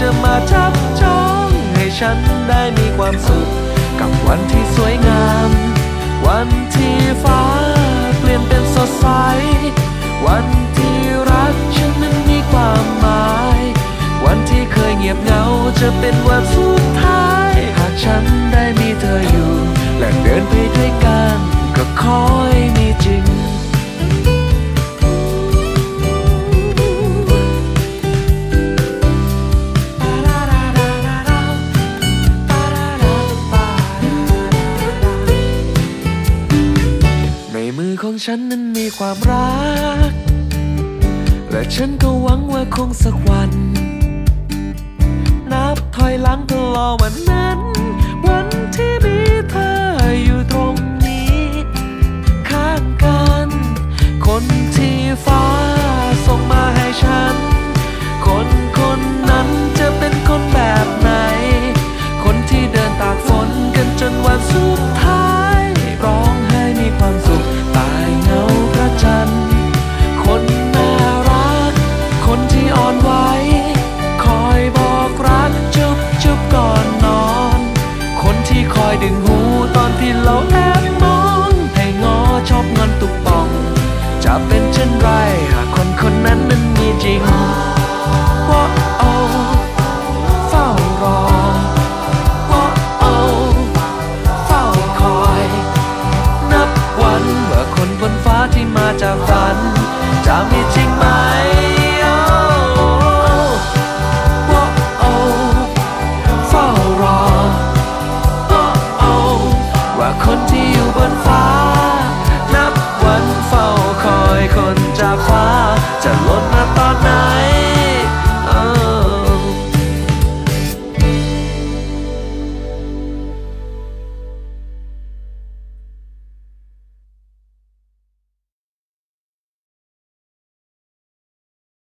จะมาจับจองให้ฉันได้มีความสุข กับวันที่สวยงาม วันที่ฟ้าเปลี่ยนเป็นสดใส วันที่รักฉันนั้นมีความหมาย วันที่เคยเงียบเหงาจะเป็นวันสุดท้าย หากฉัน ของฉันนั้นมีความรัก และฉันก็หวังว่าคงสักวัน นับถอยหลังตลอดวันนั้น วันที่มีเธออยู่ตรงนี้ ข้างกัน คนที่ฟ้า อยดึงหูตอนที่เราแอบมอง ให้งอชอบงอนตุกป่อง จะเป็นเช่นไร 花，绽落